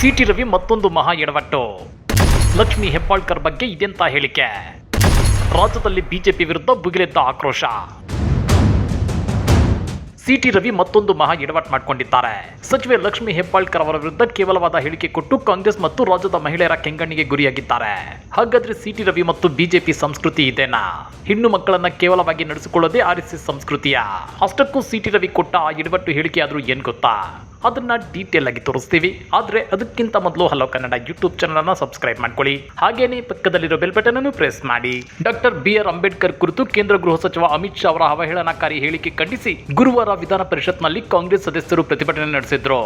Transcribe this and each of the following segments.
City Ravi ಮತ್ತೊಂದು ಮಹಾ ಎಡವಟ್ಟು. ಲಕ್ಷ್ಮಿ ಹೆಬ್ಬಾಳ್ಕರ್ ಬಗ್ಗೆ ಇದೆಂತ ಹೇಳಿಕೆ? ರಾಜ್ಯದಲ್ಲಿ ಬಿಜೆಪಿ ವಿರುದ್ಧ ಭುಗಿಲೆದ್ದ ಆಕ್ರೋಶ. ಸಿಟಿ ರವಿ ಮತ್ತೊಂದು ಮಹಾ ಎಡವಟ್ ಮಾಡಿಕೊಂಡಿದ್ದಾರೆ. ಸಚಿವೆ ಲಕ್ಷ್ಮಿ ಹೆಬ್ಬಾಳ್ಕರ್ ಅವರ ವಿರುದ್ಧ ಕೇವಲವಾದ ಹೇಳಿಕೆ ಕೊಟ್ಟು ಕಾಂಗ್ರೆಸ್ ಮತ್ತು ರಾಜ್ಯದ ಮಹಿಳೆಯರ ಕೆಂಗಣ್ಣಿಗೆ ಗುರಿಯಾಗಿದ್ದಾರೆ. ಹಾಗಾದ್ರೆ ಸಿಟಿ ರವಿ ಮತ್ತು ಬಿಜೆಪಿ ಸಂಸ್ಕೃತಿ ಇದೇನಾ? ಹೆಣ್ಣು ಮಕ್ಕಳನ್ನ ಕೇವಲವಾಗಿ ನಡೆಸಿಕೊಳ್ಳೋದೇ ಆರ್ ಎಸ್ ಸಂಸ್ಕೃತಿಯ? ಅಷ್ಟಕ್ಕೂ ಸಿಟಿ ರವಿ ಕೊಟ್ಟ ಆ ಎಡವಟ್ಟು ಹೇಳಿಕೆ ಆದ್ರೂ ಏನ್ ಗೊತ್ತಾ? ಅದನ್ನ ಡೀಟೇಲ್ ಆಗಿ ತೋರಿಸ್ತೀವಿ. ಆದ್ರೆ ಅದಕ್ಕಿಂತ ಮೊದಲು ಹಲೋ ಕನ್ನಡ ಯೂಟ್ಯೂಬ್ ಚಾನಲ್ ಅನ್ನ ಸಬ್ಸ್ಕ್ರೈಬ್ ಮಾಡ್ಕೊಳ್ಳಿ. ಹಾಗೇನೇ ಪಕ್ಕದಲ್ಲಿರೋ ಬೆಲ್ ಬಟನ್ ಅನ್ನು ಪ್ರೆಸ್ ಮಾಡಿ. ಡಾಕ್ಟರ್ ಬಿ ಆರ್ ಅಂಬೇಡ್ಕರ್ ಕುರಿತು ಕೇಂದ್ರ ಗೃಹ ಸಚಿವ ಅಮಿತ್ ಶಾ ಅವರ ಅವಹೇಳನಕಾರಿ ಹೇಳಿಕೆ ಖಂಡಿಸಿ ಗುರುವಾರ ವಿಧಾನ ಪರಿಷತ್ನಲ್ಲಿ ಕಾಂಗ್ರೆಸ್ ಸದಸ್ಯರು ಪ್ರತಿಭಟನೆ ನಡೆಸಿದ್ರು.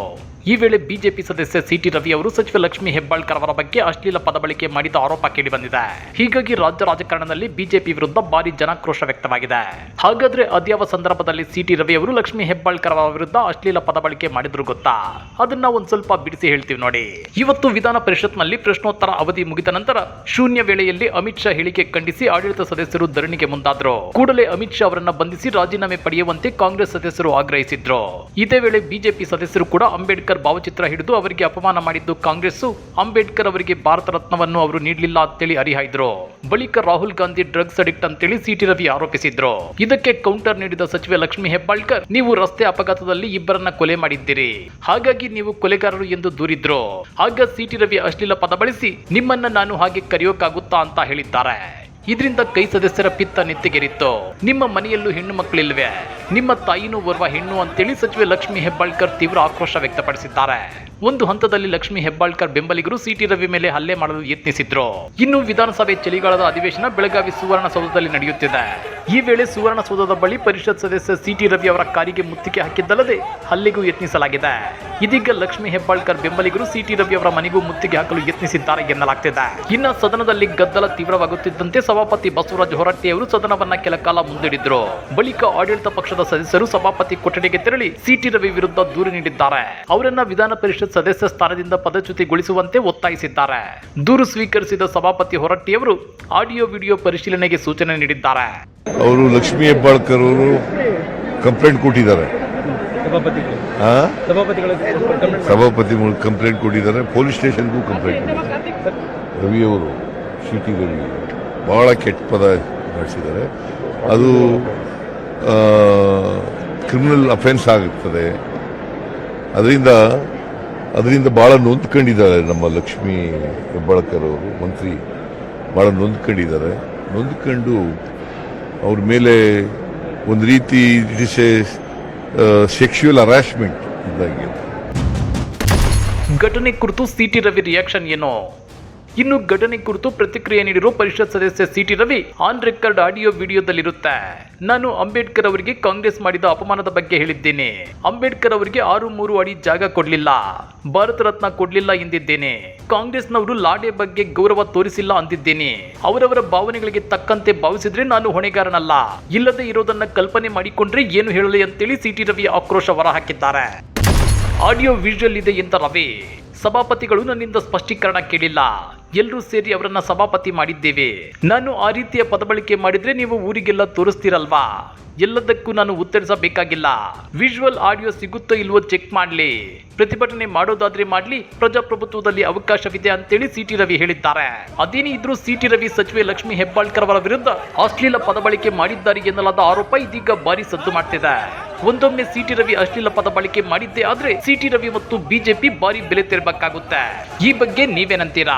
ಈ ವೇಳೆ ಬಿಜೆಪಿ ಸದಸ್ಯ ಸಿಟಿ ರವಿ ಅವರು ಸಚಿವ ಲಕ್ಷ್ಮಿ ಹೆಬ್ಬಾಳ್ಕರ್ ಅವರ ಬಗ್ಗೆ ಅಶ್ಲೀಲ ಪದ ಬಳಕೆ ಮಾಡಿದ ಆರೋಪ ಕೇಳಿಬಂದಿದೆ ಹೀಗಾಗಿ ರಾಜ್ಯ ರಾಜಕಾರಣದಲ್ಲಿ ಬಿಜೆಪಿ ವಿರುದ್ಧ ಭಾರಿ ಜನಾಕ್ರೋಶ ವ್ಯಕ್ತವಾಗಿದೆ. ಹಾಗಾದ್ರೆ ಅದ್ಯಾವ ಸಂದರ್ಭದಲ್ಲಿ ಸಿಟಿ ರವಿ ಅವರು ಲಕ್ಷ್ಮಿ ಹೆಬ್ಬಾಳ್ಕರ್ ಅವರ ವಿರುದ್ಧ ಅಶ್ಲೀಲ ಪದ ಬಳಕೆ ಮಾಡಿದ್ರು ಗೊತ್ತಾ? ಅದನ್ನ ಒಂದ್ ಸ್ವಲ್ಪ ಬಿಡಿಸಿ ಹೇಳ್ತೀವಿ ನೋಡಿ. ಇವತ್ತು ವಿಧಾನ ಪರಿಷತ್ನಲ್ಲಿ ಪ್ರಶ್ನೋತ್ತರ ಅವಧಿ ಮುಗಿದ ನಂತರ ಶೂನ್ಯ ವೇಳೆಯಲ್ಲಿ ಅಮಿತ್ ಶಾ ಹೇಳಿಕೆ ಖಂಡಿಸಿ ಆಡಳಿತ ಸದಸ್ಯರು ಧರಣಿಗೆ ಮುಂದಾದ್ರು. ಕೂಡಲೇ ಅಮಿತ್ ಶಾ ಅವರನ್ನ ಬಂಧಿಸಿ ರಾಜೀನಾಮೆ ಪಡೆಯುವಂತೆ ಕಾಂಗ್ರೆಸ್ ಸದಸ್ಯರು ಆಗ್ರಹಿಸಿದ್ರು. ಇದೇ ವೇಳೆ ಬಿಜೆಪಿ ಸದಸ್ಯರು ಕೂಡ ಅಂಬೇಡ್ಕರ್ ಭಾವಚಿತ್ರ ಹಿಡಿದು ಅವರಿಗೆ ಅಪಮಾನ ಮಾಡಿದ್ದು ಕಾಂಗ್ರೆಸ್ ಅಂಬೇಡ್ಕರ್ ಅವರಿಗೆ ಭಾರತ ರತ್ನವನ್ನು ಅವರು ನೀಡಲಿಲ್ಲ ಅಂತೇಳಿ ಹರಿಹಾಯ್ದ್ರು. ಬಳಿಕ ರಾಹುಲ್ ಗಾಂಧಿ ಡ್ರಗ್ಸ್ ಅಡಿಕ್ಟ್ ಅಂತೇಳಿ ಸಿಟಿ ರವಿ ಆರೋಪಿಸಿದ್ರು. ಇದಕ್ಕೆ ಕೌಂಟರ್ ನೀಡಿದ ಸಚಿವೆ ಲಕ್ಷ್ಮಿ ಹೆಬ್ಬಾಳ್ಕರ್, ನೀವು ರಸ್ತೆ ಅಪಘಾತದಲ್ಲಿ ಇಬ್ಬರನ್ನ ಕೊಲೆ ಮಾಡಿದ್ದೀರಿ. ಹಾಗಾಗಿ ನೀವು ಕೊಲೆಗಾರರು ಎಂದು ದೂರಿದ್ರು? ಆಗ ಸಿಟಿ ರವಿ ಅಶ್ಲೀಲ ಪದ ಬಳಸಿ, ನಿಮ್ಮನ್ನ ನಾನು ಹಾಗೆ ಕರೆಯೋಕ್ಕಾಗುತ್ತಾ ಅಂತ ಹೇಳಿದ್ದಾರೆ. ಇದರಿಂದ ಕೈ ಸದಸ್ಯರ ಪಿತ್ತ ನೆತ್ತಿಗೆರಿತ್ತು. ನಿಮ್ಮ ಮನೆಯಲ್ಲೂ ಹೆಣ್ಣು ಮಕ್ಕಳಿಲ್ವೆ? ನಿಮ್ಮ ತಾಯಿನೂ ಓರ್ವ ಹೆಣ್ಣು ಅಂತೇಳಿ ಸಚಿವೆ ಲಕ್ಷ್ಮಿ ಹೆಬ್ಬಾಳ್ಕರ್ ತೀವ್ರ ಆಕ್ರೋಶ ವ್ಯಕ್ತಪಡಿಸಿದ್ದಾರೆ. ಒಂದು ಹಂತದಲ್ಲಿ ಲಕ್ಷ್ಮಿ ಹೆಬ್ಬಾಳ್ಕರ್ ಬೆಂಬಲಿಗರು ಸಿಟಿ ರವಿ ಮೇಲೆ ಹಲ್ಲೆ ಮಾಡಲು ಯತ್ನಿಸಿದ್ರು. ಇನ್ನು ವಿಧಾನಸಭೆ ಚಳಿಗಾಲದ ಅಧಿವೇಶನ ಬೆಳಗಾವಿ ಸುವರ್ಣಸೌಧದಲ್ಲಿ ನಡೆಯುತ್ತಿದೆ. ಈ ವೇಳೆ ಸುವರ್ಣಸೌಧದ ಬಳಿ ಪರಿಷತ್ ಸದಸ್ಯ ಸಿಟಿ ರವಿ ಅವರ ಕಾರಿಗೆ ಮುತ್ತಿಗೆ ಹಾಕಿದ್ದಲ್ಲದೆ ಹಲ್ಲೆಗೂ ಯತ್ನಿಸಲಾಗಿದೆ. ಇದೀಗ ಲಕ್ಷ್ಮಿ ಹೆಬ್ಬಾಳ್ಕರ್ ಬೆಂಬಲಿಗರು ಸಿಟಿ ರವಿ ಅವರ ಮನೆಗೂ ಮುತ್ತಿಗೆ ಹಾಕಲು ಯತ್ನಿಸಿದ್ದಾರೆ ಎನ್ನಲಾಗ್ತಿದೆ. ಇನ್ನ ಸದನದಲ್ಲಿ ಗದ್ದಲ ತೀವ್ರವಾಗುತ್ತಿದ್ದಂತೆ ಸಭಾಪತಿ ಬಸವರಾಜ ಹೊರಟ್ಟಿ ಅವರು ಸದನವನ್ನ ಕೆಲ ಕಾಲ ಮುಂದಿಡಿದ್ರು. ಬಳಿಕ ಆಡಳಿತ ಪಕ್ಷದ ಸದಸ್ಯರು ಸಭಾಪತಿ ಕೊಠಡಿಗೆ ತೆರಳಿ ಸಿಟಿ ರವಿ ವಿರುದ್ಧ ದೂರು ನೀಡಿದ್ದಾರೆ. ಅವರನ್ನ ವಿಧಾನ ಪರಿಷತ್ ಸದಸ್ಯ ಸ್ಥಾನದಿಂದ ಪದಚ್ಯುತಿಗೊಳಿಸುವಂತೆ ಒತ್ತಾಯಿಸಿದ್ದಾರೆ. ದೂರು ಸ್ವೀಕರಿಸಿದ ಸಭಾಪತಿ ಹೊರಟ್ಟಿಯವರು ಆಡಿಯೋ ವಿಡಿಯೋ ಪರಿಶೀಲನೆಗೆ ಸೂಚನೆ ನೀಡಿದ್ದಾರೆ. ಅವರು ಲಕ್ಷ್ಮೀ ಹೆಬ್ಬಾಳ್ಕರ್ ಅವರು ಕಂಪ್ಲೇಂಟ್ ಕೊಟ್ಟಿದ್ದಾರೆ. ಸಭಾಪತಿ? ಸಭಾಪತಿಗಳು ಕಂಪ್ಲೇಂಟ್ ಕೊಟ್ಟಿದ್ದಾರೆ. ಪೊಲೀಸ್ ಸ್ಟೇಷನ್ಗೂ ಕಂಪ್ಲೇಂಟ್ ಕೊಟ್ಟಿದ್ದಾರೆ. ರವಿಯವರು ಅವರು ರವಿ ಬಹಳ ಕೆಟ್ಟ ಪದ ನಡೆಸಿದ್ದಾರೆ ಅದು ಕ್ರಿಮಿನಲ್ ಅಫೆನ್ಸ್ ಆಗುತ್ತದೆ. ಅದರಿಂದ ಅದರಿಂದ ಬಹಳ ನೊಂದ್ಕೊಂಡಿದ್ದಾರೆ ನಮ್ಮ ಲಕ್ಷ್ಮೀ ಹೆಬ್ಬಾಳ್ಕರ್ ಅವರು ಮಂತ್ರಿ ಬಹಳ ನೊಂದ್ಕೊಂಡಿದ್ದಾರೆ. ನೊಂದ್ಕೊಂಡು ಅವ್ರ ಮೇಲೆ ಒಂದು ರೀತಿ ಇಟ್ ಇಸ್ ಎ ಘಟನೆ ಕುರಿತು ಸಿಟಿ ರವಿ ರಿಯಾಕ್ಷನ್ ಏನು? ಇನ್ನು ಘಟನೆ ಕುರಿತು ಪ್ರತಿಕ್ರಿಯೆ ನೀಡಿರುವ ಪರಿಷತ್ ಸದಸ್ಯ CT Ravi on record audio ವಿಡಿಯೋದಲ್ಲಿರುತ್ತೆ. ನಾನು ಅಂಬೇಡ್ಕರ್ ಅವರಿಗೆ ಕಾಂಗ್ರೆಸ್ ಮಾಡಿದ ಅಪಮಾನದ ಬಗ್ಗೆ ಹೇಳಿದ್ದೇನೆ. ಅಂಬೇಡ್ಕರ್ ಅವರಿಗೆ ಆರು ಮೂರು ಅಡಿ ಜಾಗ ಕೊಡಲಿಲ್ಲ. ಭಾರತ ರತ್ನ ಕೊಡಲಿಲ್ಲ ಎಂದಿದ್ದೇನೆ. ಕಾಂಗ್ರೆಸ್ನವರು ಲಾಡೆ ಬಗ್ಗೆ ಗೌರವ ತೋರಿಸಿಲ್ಲ ಅಂದಿದ್ದೇನೆ. ಅವರವರ ಭಾವನೆಗಳಿಗೆ ತಕ್ಕಂತೆ ಭಾವಿಸಿದ್ರೆ ನಾನು ಹೊಣೆಗಾರನಲ್ಲ. ಇಲ್ಲದೆ ಇರೋದನ್ನ ಕಲ್ಪನೆ ಮಾಡಿಕೊಂಡ್ರೆ ಏನು ಹೇಳಲಿ ಅಂತೇಳಿ ಸಿಟಿ ರವಿ ಆಕ್ರೋಶ ಹೊರಹಾಕಿದ್ದಾರೆ ಆಡಿಯೋ ವಿಜುವಲ್ ಇದೆ ಎಂದ ರವಿ. ಸಭಾಪತಿಗಳು ನನ್ನಿಂದ ಸ್ಪಷ್ಟೀಕರಣ ಕೇಳಿಲ್ಲ. ಎಲ್ಲರೂ ಸೇರಿ ಅವರನ್ನ ಸಭಾಪತಿ ಮಾಡಿದ್ದೇವೆ. ನಾನು ಆ ರೀತಿಯ ಪದಬಳಕೆ ಮಾಡಿದ್ರೆ ನೀವು ಊರಿಗೆಲ್ಲ ತೋರಿಸ್ತೀರಲ್ವಾ? ಎಲ್ಲದಕ್ಕೂ ನಾನು ಉತ್ತರಿಸಬೇಕಾಗಿಲ್ಲ ವಿಜುವಲ್ ಆಡಿಯೋ ಸಿಗುತ್ತೋ ಇಲ್ವೋ ಚೆಕ್ ಮಾಡ್ಲಿ. ಪ್ರತಿಭಟನೆ ಮಾಡೋದಾದ್ರೆ ಮಾಡ್ಲಿ, ಪ್ರಜಾಪ್ರಭುತ್ವದಲ್ಲಿ ಅವಕಾಶವಿದೆ ಅಂತೇಳಿ ಸಿಟಿ ರವಿ ಹೇಳಿದ್ದಾರೆ. ಅದೇನೇ ಇದ್ರೂ ಸಿಟಿ ರವಿ ಸಚಿವೆ ಲಕ್ಷ್ಮಿ ಹೆಬ್ಬಾಳ್ಕರ್ ಅವರ ವಿರುದ್ಧ ಅಶ್ಲೀಲ ಪದಬಳಕೆ ಮಾಡಿದ್ದಾರೆ ಎನ್ನಲಾದ ಆರೋಪ ಇದೀಗ ಭಾರಿ ಸದ್ದು ಮಾಡ್ತಿದೆ. ಒಂದೊಮ್ಮೆ ಸಿಟಿ ರವಿ ಅಶ್ಲೀಲ ಪದ ಬಳಕೆ ಮಾಡಿದ್ದೇ ಆದ್ರೆ ಸಿಟಿ ರವಿ ಮತ್ತು ಬಿಜೆಪಿ ಭಾರಿ ಬೆಲೆ ತೆರಬೇಕಾಗುತ್ತೆ. ಈ ಬಗ್ಗೆ ನೀವೇನಂತೀರಾ?